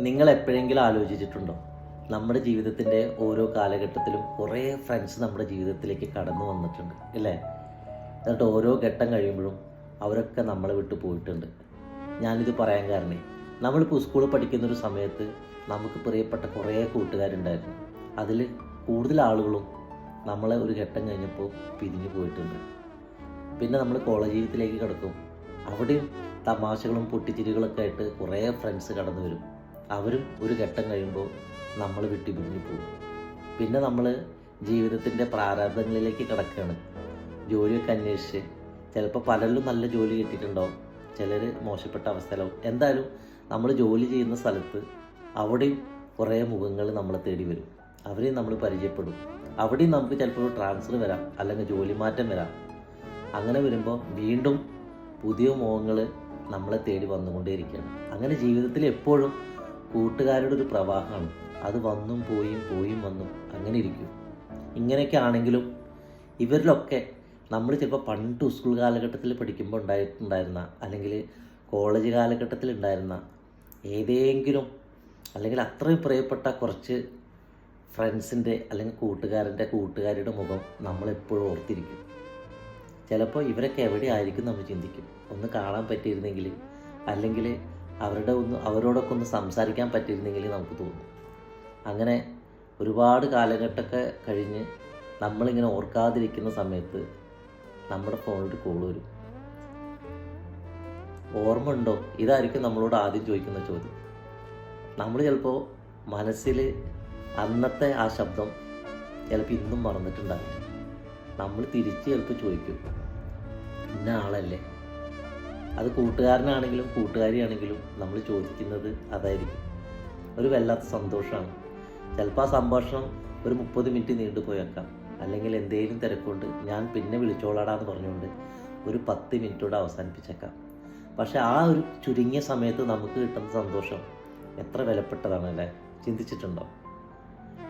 നിങ്ങൾ എപ്പോഴെങ്കിലും ആലോചിച്ചിട്ടുണ്ടോ? നമ്മുടെ ജീവിതത്തിന്റെ ഓരോ കാലഘട്ടത്തിലും കുറേ ഫ്രണ്ട്സ് നമ്മുടെ ജീവിതത്തിലേക്ക് കടന്നു വന്നിട്ടുണ്ട് അല്ലേ? എന്നിട്ട് ഓരോ ഘട്ടം കഴിയുമ്പോഴും അവരൊക്കെ നമ്മളെ വിട്ടു പോയിട്ടുണ്ട്. ഞാനിത് പറയാൻ കാരണേ നമ്മളിപ്പോൾ സ്കൂളിൽ പഠിക്കുന്നൊരു സമയത്ത് നമുക്ക് പ്രിയപ്പെട്ട കുറേ കൂട്ടുകാരുണ്ടായിരുന്നു. അതിൽ കൂടുതൽ ആളുകളും നമ്മളെ ഒരു ഘട്ടം കഴിഞ്ഞപ്പോൾ പിരിഞ്ഞു പോയിട്ടുണ്ട്. പിന്നെ നമ്മൾ കോളേജ് ജീവിതത്തിലേക്ക് കിടക്കും. അവിടെയും തമാശകളും പൊട്ടിച്ചിരികളൊക്കെ ആയിട്ട് കുറേ ഫ്രണ്ട്സ് കടന്നു വരും. അവരും ഒരു ഘട്ടം കഴിയുമ്പോൾ നമ്മൾ വിട്ടുപിരിഞ്ഞു പോകും. പിന്നെ നമ്മൾ ജീവിതത്തിന്റെ പ്രാരാബ്ദങ്ങളിലേക്ക് കിടക്കുകയാണ്. ജോലിയൊക്കെ അന്വേഷിച്ച് ചിലപ്പോൾ പലരിലും നല്ല ജോലി കിട്ടിയിട്ടുണ്ടാവും. ചിലർ മോശപ്പെട്ട അവസ്ഥയിലാവും. എന്തായാലും നമ്മൾ ജോലി ചെയ്യുന്ന സ്ഥലത്ത് അവിടെയും കുറേ മുഖങ്ങൾ നമ്മൾ തേടി വരും. അവരെയും നമ്മൾ പരിചയപ്പെടും. അവിടെയും നമുക്ക് ചിലപ്പോൾ ഒരു ട്രാൻസ്ഫർ വരാം അല്ലെങ്കിൽ ജോലി മാറ്റം വരാം. അങ്ങനെ വരുമ്പോൾ വീണ്ടും പുതിയ മുഖങ്ങൾ നമ്മളെ തേടി വന്നുകൊണ്ടേയിരിക്കുകയാണ്. അങ്ങനെ ജീവിതത്തിൽ എപ്പോഴും കൂട്ടുകാരുടെ ഒരു പ്രവാഹമാണ്. അത് വന്നും പോയും പോയും വന്നും അങ്ങനെ ഇരിക്കും. ഇങ്ങനെയൊക്കെ ആണെങ്കിലും ഇവരിലൊക്കെ നമ്മൾ ചിലപ്പോൾ പണ്ട് സ്കൂൾ കാലഘട്ടത്തിൽ പഠിക്കുമ്പോൾ ഉണ്ടായിട്ടുണ്ടായിരുന്ന അല്ലെങ്കിൽ കോളേജ് കാലഘട്ടത്തിൽ ഉണ്ടായിരുന്ന ഏതെങ്കിലും അല്ലെങ്കിൽ അത്രയും പ്രിയപ്പെട്ട കുറച്ച് ഫ്രണ്ട്സിന്റെ അല്ലെങ്കിൽ കൂട്ടുകാരന്റെ കൂട്ടുകാരുടെ മുഖം നമ്മളെപ്പോഴും ഓർത്തിരിക്കും. ചിലപ്പോൾ ഇവരൊക്കെ എവിടെ ആയിരിക്കും നമ്മൾ ചിന്തിക്കും. ഒന്ന് കാണാൻ പറ്റിയിരുന്നെങ്കിൽ അല്ലെങ്കിൽ അവരുടെ ഒന്ന് അവരോടൊക്കെ ഒന്ന് സംസാരിക്കാൻ പറ്റിയിരുന്നെങ്കിൽ നമുക്ക് തോന്നും. അങ്ങനെ ഒരുപാട് കാലഘട്ടമൊക്കെ കഴിഞ്ഞ് നമ്മളിങ്ങനെ ഓർക്കാതിരിക്കുന്ന സമയത്ത് നമ്മുടെ ഫോണിൽ കോൾ വരും. ഓർമ്മ ഉണ്ടോ? ഇതായിരിക്കും നമ്മളോട് ആദ്യം ചോദിക്കുന്ന ചോദ്യം. നമ്മൾ ചിലപ്പോൾ മനസ്സിൽ അന്നത്തെ ആ ശബ്ദം ചിലപ്പോൾ ഇന്നും മറന്നിട്ടുണ്ടാവില്ല. നമ്മൾ തിരിച്ച് ചിലപ്പോൾ ചോദിക്കും ഇന്ന ആളല്ലേ? അത് കൂട്ടുകാരനാണെങ്കിലും കൂട്ടുകാരിയാണെങ്കിലും നമ്മൾ ചോദിക്കുന്നത് അതായിരിക്കും. ഒരു വല്ലാത്ത സന്തോഷമാണ്. ചിലപ്പോൾ ആ സംഭാഷണം ഒരു മുപ്പത് മിനിറ്റ് നീണ്ടുപോയേക്കാം അല്ലെങ്കിൽ എന്തെങ്കിലും തിരക്കൊണ്ട് ഞാൻ പിന്നെ വിളിച്ചോളാടാന്ന് പറഞ്ഞുകൊണ്ട് ഒരു പത്ത് മിനിറ്റോടെ അവസാനിപ്പിച്ചേക്കാം. പക്ഷെ ആ ഒരു ചുരുങ്ങിയ സമയത്ത് നമുക്ക് കിട്ടുന്ന സന്തോഷം എത്ര വിലപ്പെട്ടതാണ് അല്ലേ ചിന്തിച്ചിട്ടുണ്ടോ?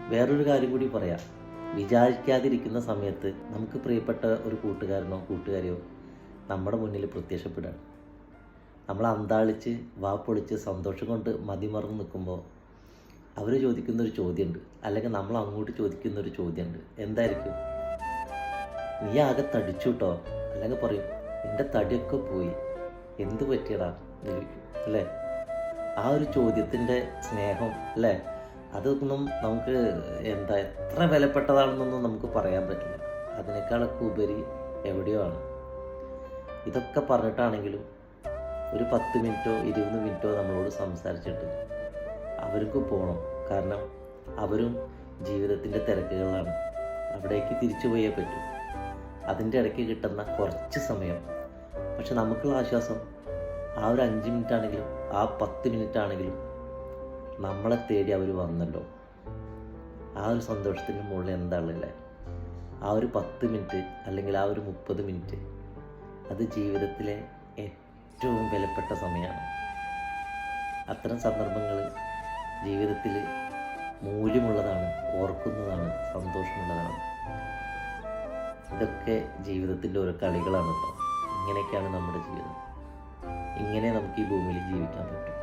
വേറൊരു കാര്യം കൂടി പറയാം. വിചാരിക്കാതിരിക്കുന്ന സമയത്ത് നമുക്ക് പ്രിയപ്പെട്ട ഒരു കൂട്ടുകാരനോ കൂട്ടുകാരിയോ നമ്മുടെ മുന്നിൽ പ്രത്യക്ഷപ്പെടുകയാണ്. നമ്മൾ അന്താളിച്ച് വാ പൊളിച്ച് സന്തോഷം കൊണ്ട് മതിമറന്ന് നിൽക്കുമ്പോൾ അവർ ചോദിക്കുന്ന ഒരു ചോദ്യമുണ്ട്. അല്ലെങ്കിൽ നമ്മൾ അങ്ങോട്ട് ചോദിക്കുന്ന ഒരു ചോദ്യമുണ്ട്. എന്തായിരിക്കും? നീ ആകെ തടിച്ചു കേട്ടോ അല്ലെങ്കിൽ പറയും എന്റെ തടിയൊക്കെ പോയി. എന്ത് പറ്റിയടാ? അല്ലേ? ആ ഒരു ചോദ്യത്തിന്റെ സ്നേഹം അല്ലേ? അതൊന്നും നമുക്ക് എന്താ എത്ര വിലപ്പെട്ടതാണെന്നൊന്നും നമുക്ക് പറയാൻ പറ്റില്ല. അതിനേക്കാളൊക്കെ ഉപരി എവിടെയോ ആണ്. ഇതൊക്കെ പറഞ്ഞിട്ടാണെങ്കിലും ഒരു പത്ത് മിനിറ്റോ ഇരുപത് മിനിറ്റോ നമ്മളോട് സംസാരിച്ചിട്ട് അവർക്ക് പോകണം കാരണം അവരും ജീവിതത്തിന്റെ തിരക്കുകളാണ്. അവിടേക്ക് തിരിച്ചു പോയേ പറ്റൂ. അതിന്റെ ഇടയ്ക്ക് കിട്ടുന്ന കുറച്ച് സമയം. പക്ഷെ നമുക്കുള്ള ആശ്വാസം ആ ഒരു അഞ്ച് മിനിറ്റ് ആണെങ്കിലും ആ പത്ത് മിനിറ്റ് ആണെങ്കിലും നമ്മളെ തേടി അവർ വന്നല്ലോ. ആ ഒരു സന്തോഷത്തിന്റെ മുകളിൽ എന്താണല്ലേ ആ ഒരു പത്ത് മിനിറ്റ് അല്ലെങ്കിൽ ആ ഒരു മുപ്പത് മിനിറ്റ് അത് ജീവിതത്തിലെ ഏറ്റവും വിലപ്പെട്ട സമയമാണ്. അത്തരം സന്ദർഭങ്ങൾ ജീവിതത്തിൽ മൂല്യമുള്ളതാണ് ഓർക്കുന്നതാണ് സന്തോഷമുള്ളതാണ്. ഇതൊക്കെ ജീവിതത്തിന്റെ ഓരോ കളികളാണ് കേട്ടോ ഇങ്ങനെയൊക്കെയാണ് നമ്മുടെ ജീവിതം. ഇങ്ങനെ നമുക്ക് ഈ ഭൂമിയിൽ ജീവിക്കാൻ പറ്റും.